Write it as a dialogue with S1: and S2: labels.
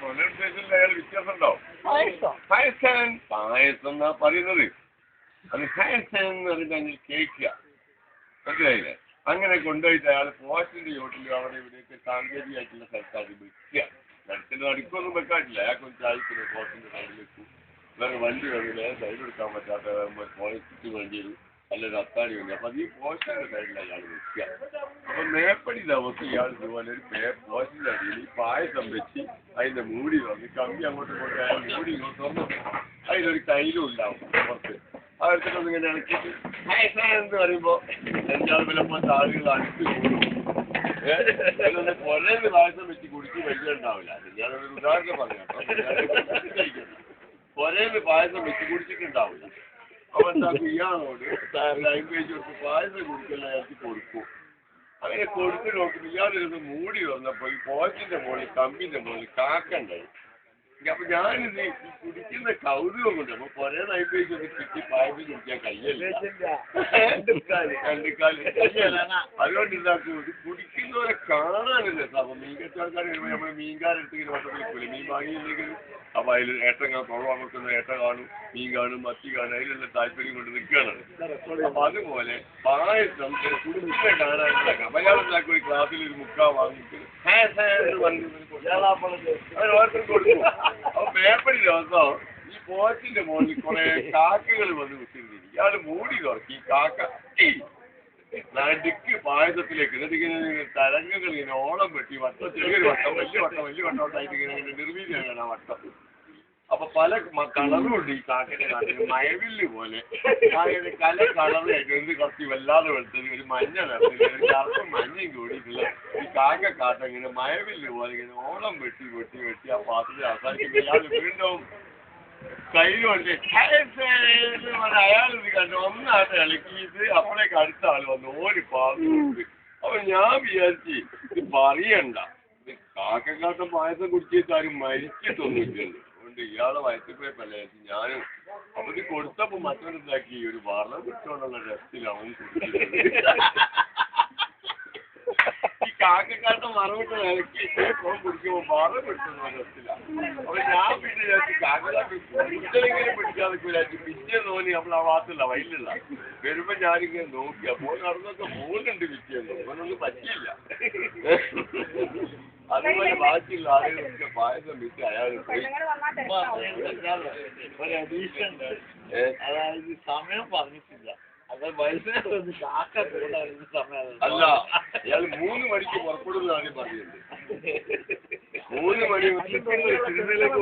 S1: പ്രൊനൗൺസിയേഷനിൽ അയാൾ വ്യത്യാസം ഉണ്ടാവും
S2: പായസം.
S1: പായസൻ പായസം എന്നാ പറയുന്നത്? അത് ഹാൻസൻ എന്ന് പറഞ്ഞിട്ട് കേൾക്കുക. മനസ്സിലായില്ലേ? അങ്ങനെ കൊണ്ടുപോയിട്ട് അയാൾ പോസ്റ്റിന്റെ ചോട്ടിൽ അവിടെ ഇവിടെയൊക്കെ സാങ്കേതികമായിട്ടുള്ള സ്ഥലത്താണ് വെക്കുക നടത്തിന്റെ നടുക്കൊന്നും വെക്കാട്ടില്ല അയാൾക്കൊന്നും ചായക്കുന്ന പോസ്റ്റിന്റെ സൈഡിൽ വെക്കും വേറെ വണ്ടി വന്നില്ല സൈഡ് എടുക്കാൻ പറ്റാത്ത ചുറ്റി വേണ്ടി വരും അല്ലെങ്കിൽ അത്താണി വേണ്ടി അപ്പൊ ഈ പോസ്റ്റിന്റെ സൈഡിൽ അയാൾ വെക്കുക. അപ്പൊ മേപ്പടി ദിവസം ഇയാൾ ഇതുപോലെ ഒരു പേ പോസ്റ്റിന്റെ അടിയിൽ പായസം വെച്ച് അതിന്റെ മൂടി തുറന്ന് കമ്പി അങ്ങോട്ട് കൊണ്ട് അയാൾ മൂടി ഇങ്ങോട്ട് തുറന്നു അതിലൊരു കയ്യിലും ഉണ്ടാവും പുറത്ത്. അതെടുത്തിട്ടൊന്ന് ഇങ്ങനെ ഇളക്കിയിട്ട് ഹായ് സാർ എന്ന് പറയുമ്പോ അഞ്ചാറ് വിലപ്പോ ആളുകൾ അടുത്ത് കൂടും. പൊരേന്ന് പായസം വെച്ച് കുടിച്ച് വലിയ ഉണ്ടാവില്ല. ഞാനൊരു ഉദാഹരണം പറഞ്ഞു പൊരേന്ന് പായസം വെച്ച് കുടിച്ചിട്ടുണ്ടാവില്ല. അപ്പൊ തമ്മിയാണോട് ലൈംഗേജ് കൊടുത്ത് പായസം കുടിക്കുന്ന അയാൾക്ക് കൊടുക്കും അങ്ങനെ കൊടുത്ത് നോക്കുമ്പോൾ ഇയാളിരുന്ന് മൂടി വന്നപ്പോൾ ഈ പോസ്റ്റിന്റെ മുകളിൽ കമ്പിന്റെ മുകളിൽ കാക്കണ്ടായി അപ്പൊ ഞാനിത് ഈ കുടിക്കുന്ന കൗതുകം കൊണ്ട്. അപ്പൊ കൊറേ ലൈംഗേജ് ഒന്ന് കിട്ടി പായസം കുടിക്കാൻ കഴിയല്ല കണ്ടിക്കാൽ അതുകൊണ്ട് ഇതാക്കും. ഇത് കുടിക്കുന്നവരെ കാണാനില്ല അപ്പൊ മീൻ കച്ചവടക്കാർ വരുമ്പോ നമ്മൾ മീൻകാരെടുത്ത് ഇങ്ങനെ വട്ടത്തിൽ വിളിക്കൂലേ മീൻ വാങ്ങിയില്ലെങ്കിൽ അപ്പൊ അതിൽ ഏട്ടം കാണും. കുറവാൻ വെക്കുന്ന ഏട്ട കാണും. മീൻ കാണും മത്തി കാണും. അതിലുള്ള താല്പര്യം കൊണ്ട് നിൽക്കുകയാണ്. അപ്പൊ അതുപോലെ പായസം കുടിക്കുന്ന കാണാനില്ല മലയാളത്തിലാക്കി ഒരു ക്ലാസ്സിൽ ഒരു മുക്കാ വാങ്ങിയിട്ട് പറഞ്ഞു അവർ ഓരോരുത്തർക്ക് കൊടുക്കും അപ്പൊ പേപ്പറി ദിവസം ഈ പോസ്റ്റിന്റെ മുകളിൽ കുറെ കാക്കകൾ വന്ന് വിട്ടിരുന്നു ഇയാൾ മൂടി തുറക്കി കാക്ക നടുക്ക് പായസത്തിലേക്ക് എന്നിട്ട് ഇങ്ങനെ തരംഗങ്ങൾ ഇങ്ങനെ ഓളം വെട്ടി വട്ടം. ചെറിയൊരു വട്ടം വലിയ വട്ടം വലിയ വട്ടമായിട്ട് ഇങ്ങനെ ഇങ്ങനെ നിർമ്മിക്കുകയാണ് ആ വട്ടം. അപ്പൊ പല കളറും ഉണ്ട് ഈ കാക്കയുടെ കാട്ടിൽ പോലെ. കല കളറായിട്ട് എന്ത് കുറച്ച് വല്ലാതെ വെളുത്തത്. ഒരു മഞ്ഞ നിറത്തിൽ ഒരു മഞ്ഞയും കൂടിയിട്ടുള്ള ഈ കാക്ക കാട്ട ഇങ്ങനെ മഴവില്ല് പോലെ ഇങ്ങനെ ഓളം വെട്ടി വെട്ടി വെട്ടി ആ പാത്രത്തിൽ അവസാനിക്കുമ്പോൾ ഇയാൾ വീണ്ടും കയ്യിലുണ്ട് അയാൾ ഇത് കണ്ടു ഒന്നാട്ട് ഇളക്കിയിട്ട് അപ്പോഴേക്ക് അടുത്ത ആൾ വന്നു ഓടി പാത്രമുണ്ട് അപ്പൊ ഞാൻ വിചാരിച്ചു ഇത് പറയണ്ട. കാക്കക്കാട്ടം പായസം കുടിച്ചിട്ട് ആരും മരിച്ചിട്ടൊന്നുമില്ല അതുകൊണ്ട് ഇയാളെ വയറ്റിപ്പോയപ്പല്ലേ ഞാനും അപ്പൊ ഇത് കൊടുത്തപ്പോ മറ്റൊരുണ്ടാക്കി ഒരു വളം കിട്ടുകൊണ്ടുള്ള അവൻ ഈ കാക്കക്കാട്ടം മറവിട്ട് ഇളക്കി ഫോൺ കുടിക്കുമ്പോ വളം കിട്ടുന്ന രസത്തിലാണ് അപ്പൊ ഞാൻ പിന്നെ വിചാരിച്ചു കാക്കക്കാട്ട് കുടിച്ചെങ്കിലും പിടിക്കാൻ നിൽക്കില്ലാച്ചു പിറ്റേ തോന്നി നമ്മൾ ആ വാർത്തല്ല വയലില്ല വരുമ്പോ ഞാനിങ്ങനെ നോക്കി. അപ്പോൾ നടന്നൊക്കെ പോകുന്നുണ്ട് പിറ്റേന്ന്. അവനൊന്നും പറ്റിയില്ല. അതുപോലെ ബാക്കിയുള്ള ആളുകളൊക്കെ പായസം വിറ്റ് അയാൾ പോയി.
S2: ഒരു അഡീഷൻ
S1: ഏ?
S2: അതായത് സമയം പറഞ്ഞിട്ടില്ല. അത് വയസ്സിനകത്ത് കാക്ക കൂടാതെ സമയം
S1: അല്ല ഇയാൾ മൂന്ന് മണിക്ക് പുറപ്പെടുന്നതാണ് പറഞ്ഞത് മൂന്ന് മണി
S2: സിനിമയിലേക്ക്